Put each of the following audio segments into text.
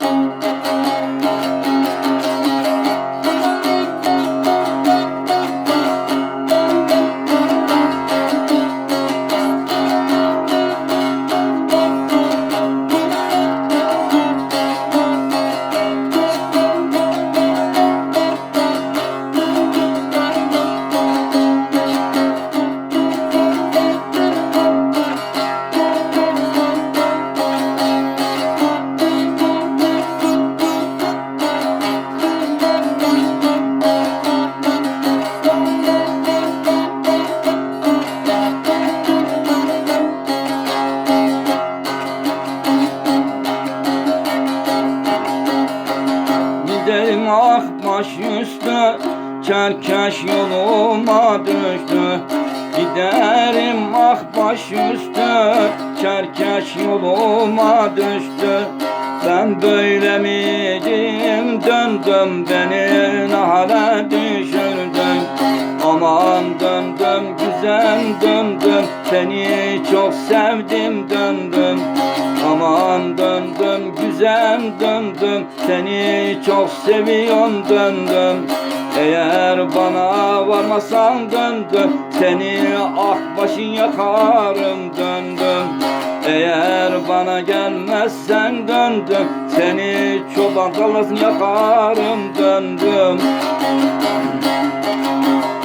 Giderim Çerkeş yoluma düştü. Giderim ah baş üstü. Çerkeş yoluma düştü. Ben böyle miydim? Döndüm Beni ne hale düşürdün. Aman döndüm güzel döndüm. Seni çok sevdim döndüm. Aman döndüm güzel döndüm. Seni çok seviyorum döndüm Eğer bana varmasan döndüm Seni ah başın yakarım döndüm Eğer bana gelmezsen döndüm Seni çoban tarlasını yakarım döndüm Menden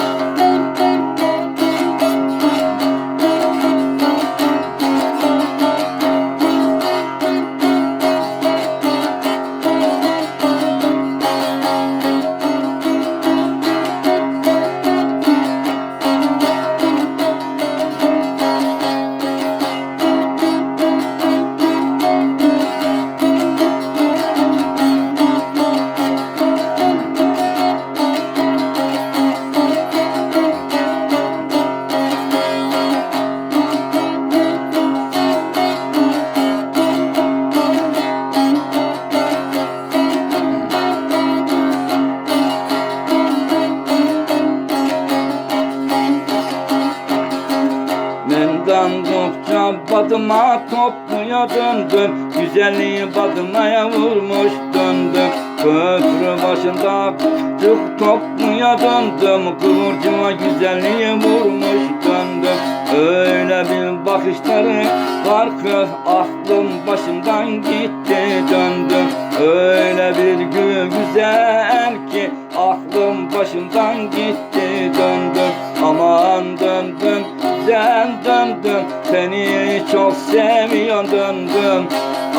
badıma topluya döndüm Güzelliği badımaya vurmuş döndüm. Köprü başında tık topluya döndüm Kıvırcıma güzelliği vurmuş döndüm. Öyle bir bakışları var ki aklım başımdan gitti döndüm. Öyle bir gü güzel ki aklım başımdan gitti döndüm Aman döndüm güzel döndüm Seni çok seviyorum döndüm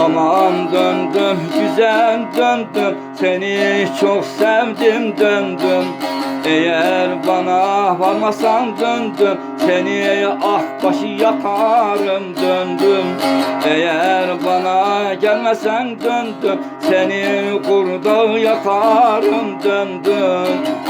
Aman döndüm güzel döndüm Seni çok sevdim döndüm Eğer bana varmasan döndüm Seni ah başı yakarım döndüm. Eğer bana gelmesen döndüm. Seni kurda yakarım döndüm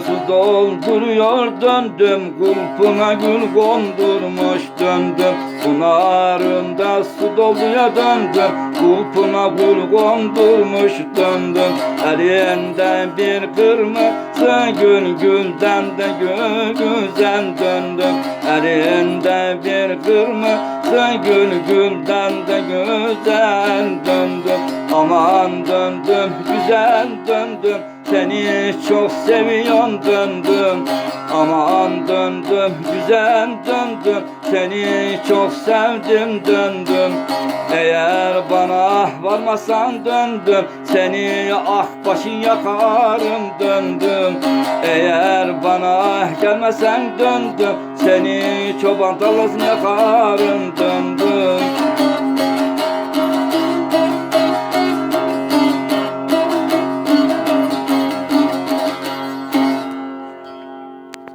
Su dolduruyor döndüm. Kulpuna gül kondurmuş döndüm. Pınarında su doluya döndüm. Kulpuna gül kondurmuş döndüm. Elinde bir kırmızı gül Gülden de güzel döndüm. Elinde bir kırmızı gül Gülden de güzel döndüm. Aman döndüm güzel döndüm seni çok seviyorum döndüm. Aman döndüm güzel döndüm. Seni çok sevdim döndüm. Eğer bana varmazsan döndüm. Seni ah başın yakarım döndüm. Eğer bana gelmezsen döndüm. Seni çoban tarlasını yakarım döndüm